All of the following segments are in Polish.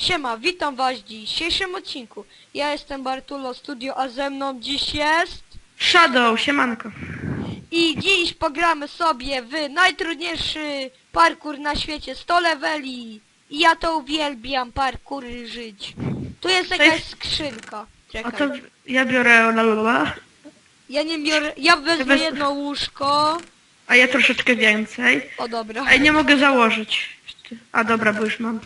Siema, witam was w dzisiejszym odcinku. Ja jestem Bartulo Studio, a ze mną dziś jest... Shadow, siemanko. I dziś pogramy sobie w najtrudniejszy parkour na świecie 100 leveli. I ja to uwielbiam, parkury żyć. Tu jest jakaś jest- skrzynka. A Czekaj. to ja biorę lalala, Ja nie biorę... Ja wezmę wez- jedno łóżko. a ja troszeczkę więcej. O dobra. A nie mogę założyć. A dobra, bo już mam.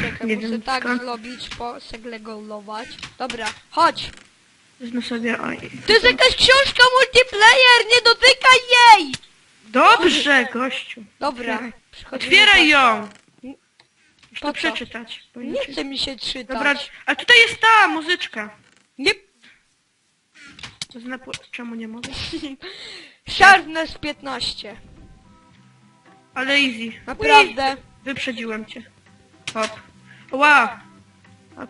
Czekaj, nie muszę wiem, tak skąd. zrobić, posegregować. Dobra, chodź. Wezmę sobie. Oj. To jest jakaś książka multiplayer, nie dotykaj jej! Dobrze, gościu. Dobra, Otwieraj. przychodzimy Otwieraj do- ją! Muszę Po to co? przeczytać. bo Nie inaczej- chce mi się czytać. Dobra, a tutaj jest ta muzyczka. Nie. Wezmę pł- Czemu nie mogę? Sharpness 15. Ale easy. Naprawdę. Wyprzedziłem cię. Hop. Wow.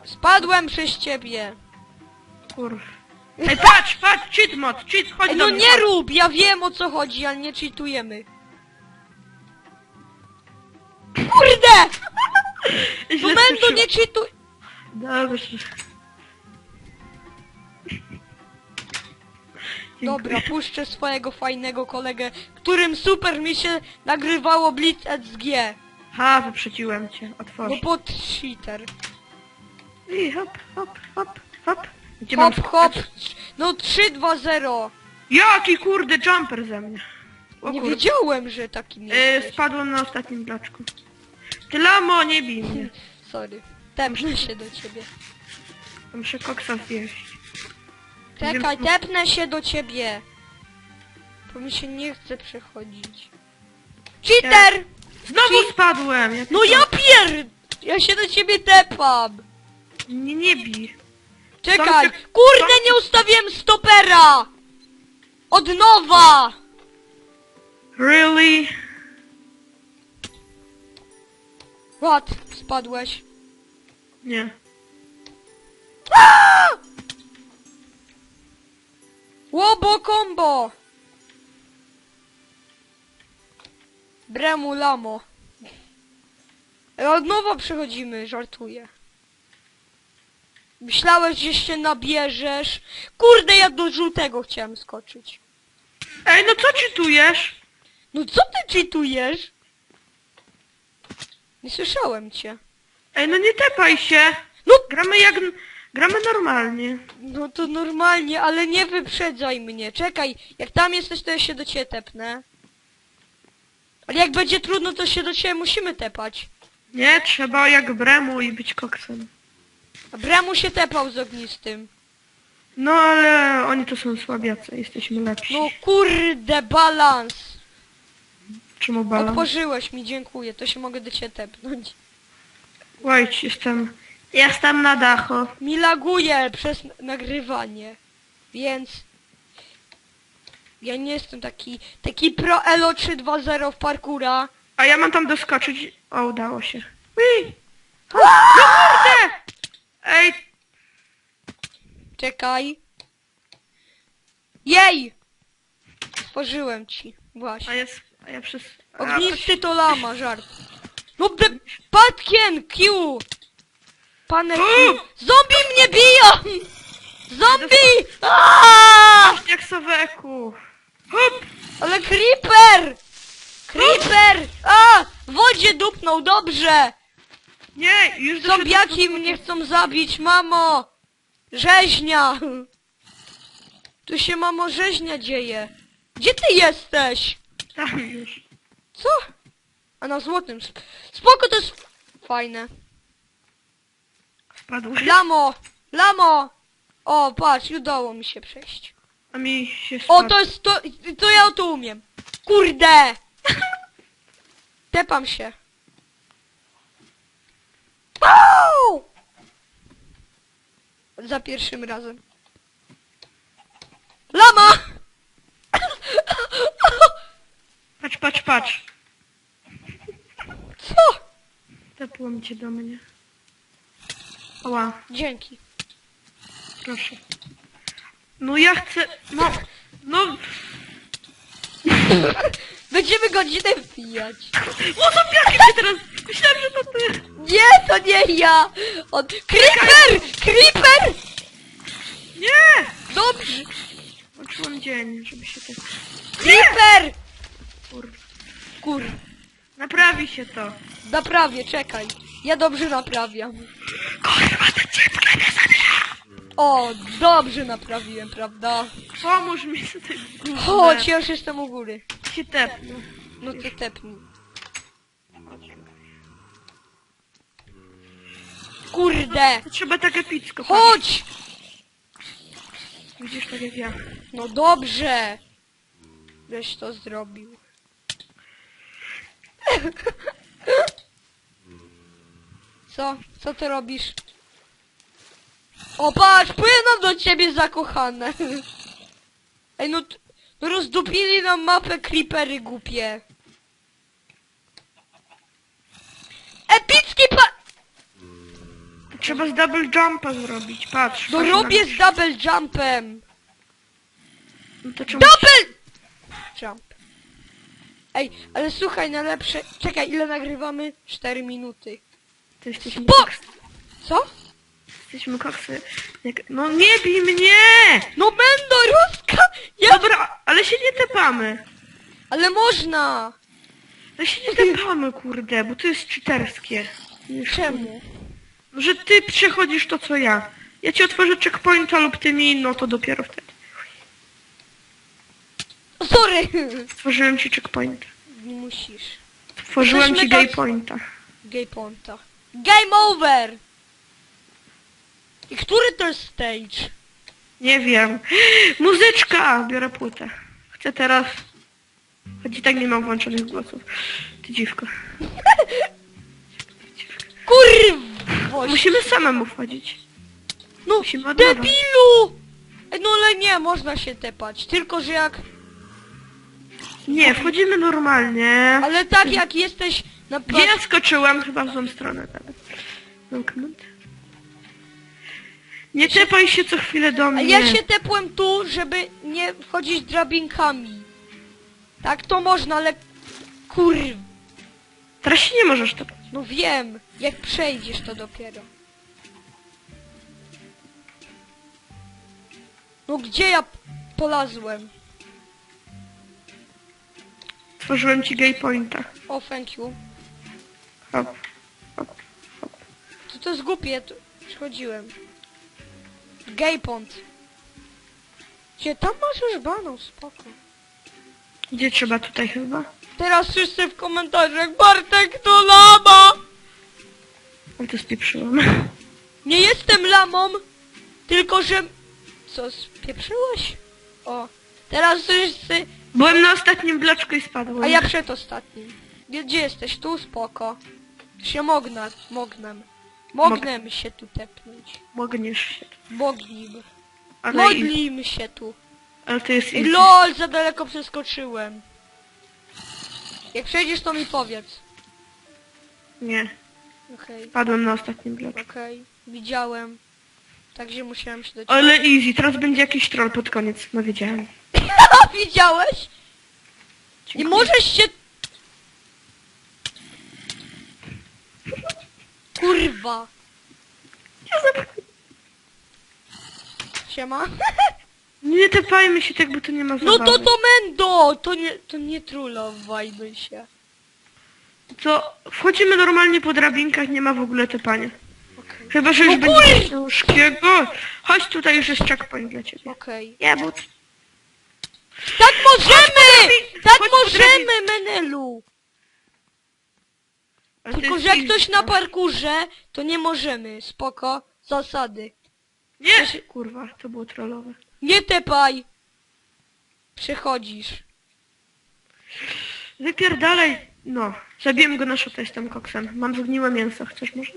Spadłem przez ciebie. Kurw. Ej, patrz, patrz, cheat mod, cheat, chodź Ej, do no mnie, nie chodź. rób, ja wiem o co chodzi, ale nie cheatujemy. Kurde! Źle Momentu skoczyłem. nie cheatuj. Dobrze. Dobra, puszczę swojego fajnego kolegę, którym super mi się nagrywało Blitz SG. Ha, wyprzedziłem cię. No Otworzę. pod cheater. I hop, hop, hop, hop. Gdzie mam Hop, hop. skakać? No 3, 2, 0. Jaki kurde jumper ze mnie. O Nie kurde. wiedziałem, że takim E, jesteś. spadłem na ostatnim bloczku. Ty lamo, nie bij mnie. Sorry. Tepnę się do ciebie. Muszę koksa zjeść. Czekaj, tepnę się do ciebie. Bo mi się nie chce przechodzić. Cheater! Znowu spadłem. Jak No ja pier... Ja się do ciebie tepam. Nie, nie bij. Czekaj, te- kurde są- nie ustawiłem stopera! Od nowa! Really? What? Spadłeś. Nie. Łobo combo! Bremu lamo. E, Od nowa przychodzimy, żartuję. Myślałeś, że się nabierzesz. Kurde, ja do żółtego chciałem skoczyć. Ej, no co czytujesz? No co ty czytujesz? Nie słyszałem cię. Ej, no nie tepaj się. No, Gramy jak... Gramy normalnie. no to normalnie, ale nie wyprzedzaj mnie. Czekaj, jak tam jesteś, to ja się do ciebie tepnę. Ale jak będzie trudno, to się do ciebie musimy tepać. Nie, trzeba jak bremu i być koksem. A Bremu się tepał z ognistym. No ale oni to są słabiacy, jesteśmy lepsi. No kurde, balans. Czemu balon? Otworzyłeś mi, dziękuję. To się mogę do ciebie tepnąć. Wait, jestem... Jestem na dachu. Mi laguje przez nagrywanie. Więc... Ja nie jestem taki... Taki pro elo 320 w parkura. A ja mam tam doskoczyć. O, udało się. Ui! No kurde! Ej, Czekaj. Jej! Otworzyłem ci. Właśnie. a jest... A ja przez... A, Ognisty to lama, żart. No be... Patkiem, Q! Pane Q! Zombie mnie biją! Zombie! Aaaa! Jak soweku. Hop! Ale creeper! Creeper! A! W wodzie dupnął, dobrze! Nie, już doszedłem Zombiaki do- mnie chcą zabić, mamo! Rzeźnia! Tu się, mamo, rzeźnia dzieje. Gdzie ty jesteś? Tam już. Co? A na złotym. Sp- Spoko, to jest fajne. Wpadłem. Lamo! Lamo! O, patrz, udało mi się przejść. A mi się O, spadł. to jest to, to ja to umiem. Kurde! Tepam się. Au! Za pierwszym razem. Lama! Patrz, patrz, patrz. Co? Tepło cię do mnie. Oła, Dzięki. proszę. No ja chcę... No... No... Będziemy godzinę wbijać. O, zombiaki się teraz... Myślałem, że to ty. Nie, to nie ja! On... Creeper! Creeper! Nie! Dobrze! Poczułem dzień, żeby się tak... Creeper! Kurwa. Kur... Naprawi się to. Naprawię, czekaj. Ja dobrze naprawiam. Kurwa, to ciepłe nie zabiera. O, dobrze naprawiłem, prawda? Pomóż mi z tym. Chodź, ja już jestem u góry. się tepnę. No ty tepnij. Kurde! To trzeba tak epicko. Chodź! Widzisz, tak jak ja. No dobrze! Żeś to zrobił. Co? Co ty robisz? O patrz, płyną do ciebie zakochane. Ej no, no rozdupili nam mapę creepery głupie. Epicki pa... Trzeba z double jumpa zrobić, patrz. No patrz robię z double jumpem. No to czemu... Double jump. Ej, ale słuchaj, najlepsze... Czekaj, ile nagrywamy? 4 minuty. To jesteśmy Bo- koksy. Co? Jesteśmy koksy. Jak... No nie bij mnie! No będą ruska! Ja... Dobra, ale się nie tepamy. Ale można! Ale się nie tepamy, kurde, bo to jest cheaterskie. Czemu? Że ty przechodzisz to, co ja. Ja ci otworzę checkpointa lub ty mi, no to dopiero wtedy. Sorry! Stworzyłem ci checkpoint. Nie musisz. Tworzyłem Jesteśmy ci tak- gaypointa. Gay ponta. Game over! I który to jest stage? Nie wiem. Muzyczka! Biorę płytę. Chcę teraz... Choć i tak nie mam włączonych głosów. Ty dziwko. Kurwa! Musimy samemu wchodzić. No, musimy od nowa. debilu! No ale nie, można się tepać. Tylko, że jak... Nie, wchodzimy normalnie. Ale tak jak jesteś na... Gdzie ja skoczyłem? Chyba w złą stronę nawet. Zamknąć. Nie tepaj się co chwilę do mnie. ja się tepłem tu, żeby nie wchodzić drabinkami. Tak to można, ale... Kurw... Teraz się nie możesz tepać. No wiem, jak przejdziesz to dopiero. No gdzie ja polazłem? Tworzyłem ci gaypointa. O, thank you. Hop. Hop. To to jest głupie, to przychodziłem. Gay pond. Gdzie tam masz już baną, spoko. Gdzie trzeba tutaj chyba? Teraz wszyscy w komentarzach, Bartek to lama! Ale to spieprzyłam. Nie jestem lamą, tylko że... Co, spieprzyłeś? O, teraz wszyscy... Byłem na ostatnim bloczku i spadłem. A ja przed ostatnim. Gdzie, gdzie jesteś? Tu? Spoko. Się mognę, mognem. Mognem się tu tepnąć. Mogniesz się. Moglim. Ale, Modlim się tu. ale to jest easy. LOL, za daleko przeskoczyłem. Jak przejdziesz, to mi powiedz. Nie. Okej, Padłem na ostatnim bloczku. okej. Widziałem. Także musiałem się ciebie... Ale easy, teraz będzie jakiś troll pod koniec. No wiedziałem. Widziałeś? Nie możesz się... Kurwa. Siema. Nie tepajmy się tak, bo to nie ma No zabawy. to to Mendo! To nie, to nie trulowajmy się. To wchodzimy normalnie po drabinkach, nie ma w ogóle tepania. Okej. Chyba, że już No będzie ciężkiego. Chodź tutaj, już jest checkpoint dla ciebie. Okej. Ja, bo... Tak możemy! Tak Chodź po możemy, Menelu! Tylko, że jak ktoś na parkurze, to nie możemy. Spoko. Zasady. Nie! Kurwa, to było trollowe. Nie tepaj! Przechodzisz. Wypierdalaj. No, zabiłem go na szota, jestem koksem. Mam zgniłe mięso, chcesz może?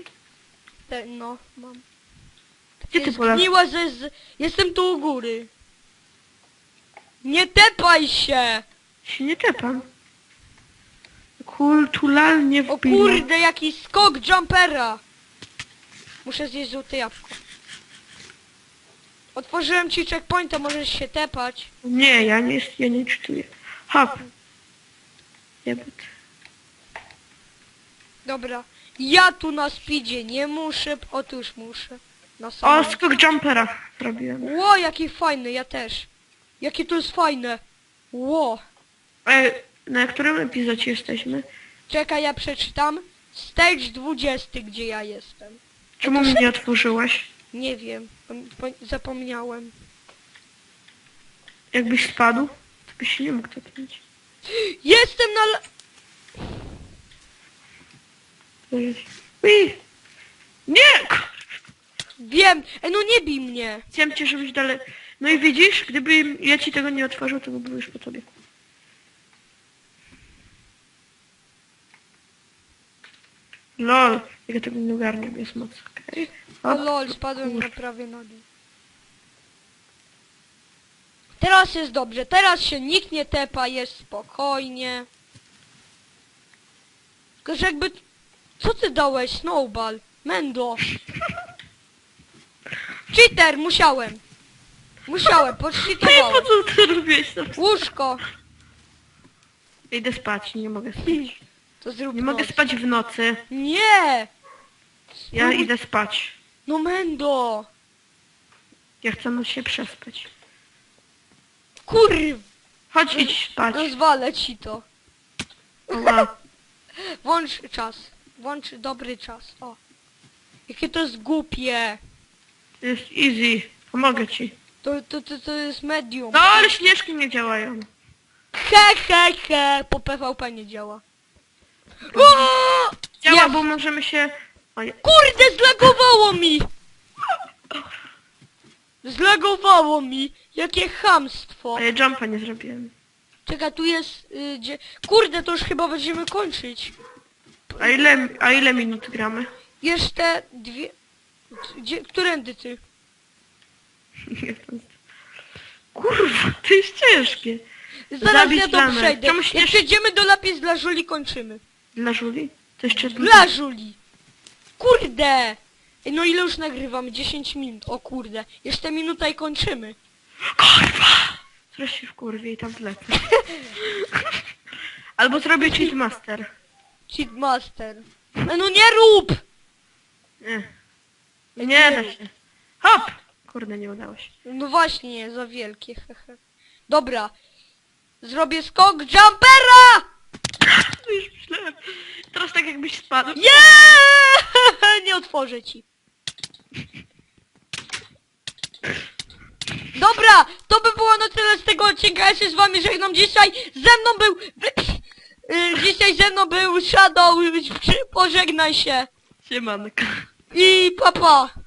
Te, no, mam. Gdzie ty polazłeś? Zgniła ze z... Jestem tu u góry. Nie tepaj się! Się nie tepam. Kulturalnie O wbijam. kurde, jaki skok jumpera! Muszę zjeść żółte jabłko. Otworzyłem ci checkpointa, możesz się tepać. Nie, ja nie, ja nie czytuję. Hop. Jebut. Dobra. Ja tu na speedzie nie muszę, otóż muszę. Na O, skok jumpera zrobiłem. Ło, jaki fajny, ja też. Jakie to jest fajne. Ło. Ej, na którym epizodzie jesteśmy? Czekaj, ja przeczytam. Stage 20, gdzie ja jestem. Czemu mi nie otworzyłeś? Nie wiem, pom- po- zapomniałem. Jakbyś spadł, to byś się nie mógł topnąć. Jestem na... le- Ui! Nie! Wiem, e, no nie bij mnie. Chciałem cię, żebyś dalej... No i widzisz, gdyby ja ci tego nie otworzył, to by był już po tobie. Lol, jak ja tego nie ogarniam, jest moc, okej? O Hop. lol, spadłem na prawie dół. Teraz jest dobrze, teraz się nikt nie tepa, jest spokojnie. Tylko, że jakby... Co ty dałeś, Snowball? Mendo. Cheater, musiałem. Musiałem, i po podcheatowałem. co ty robiłeś to? Łóżko. Idę spać, nie mogę spać. To zrób Nie mogę noc. spać w nocy. Nie! Ja idę spać. No Mendo! Ja chcę no się przespać. Kurw! Chodź idź spać. Rozwalę ci to. Oła. Włącz czas. Włącz dobry czas. O. Jakie to jest głupie. To jest easy. Pomogę ci. To, to, to, to jest medium. No ale śnieżki nie działają. He, he, he. Po PvP nie działa. Działa, Jest. bo możemy się... Kurde, zlagowało mi! Zlagowało mi! Jakie chamstwo! a ja jumpa nie zrobiłem. Czekaj, tu jest... Y, gdzie... Kurde, to już chyba będziemy kończyć. A ile, a ile minut gramy? Jeszcze dwie... Gdzie, którędy ty? Nie wiem. Kurwa, to jest ciężkie. Zaraz Zabić ja to przejdę. Czemu Jak śnież- przejdziemy do lapis dla Żuli, kończymy. Dla Żuli? To jeszcze... Dla Żuli! Kurde! Ej, No ile już nagrywamy? 10 minut. O kurde. Jeszcze minuta i kończymy. Kurwa! Zaraz się wkurwię i tam wlecę. Albo zrobię cheat master. Cheatmaster. Ej, No nie rób! Nie. Nie da się. Hop! Kurde, nie udało się. No właśnie, za wielkie. hehe. Dobra. Zrobię skok jumpera! No już myślałem. Teraz tak jakbyś spadł. Yeah! Nie otworzę ci. Dobra, to by było na tyle z tego odcinka. Ja się z wami żegnam dzisiaj. Ze mną był... y, Dzisiaj ze mną był Shadow. Pożegnaj się. Siemanko. I papa. Pa.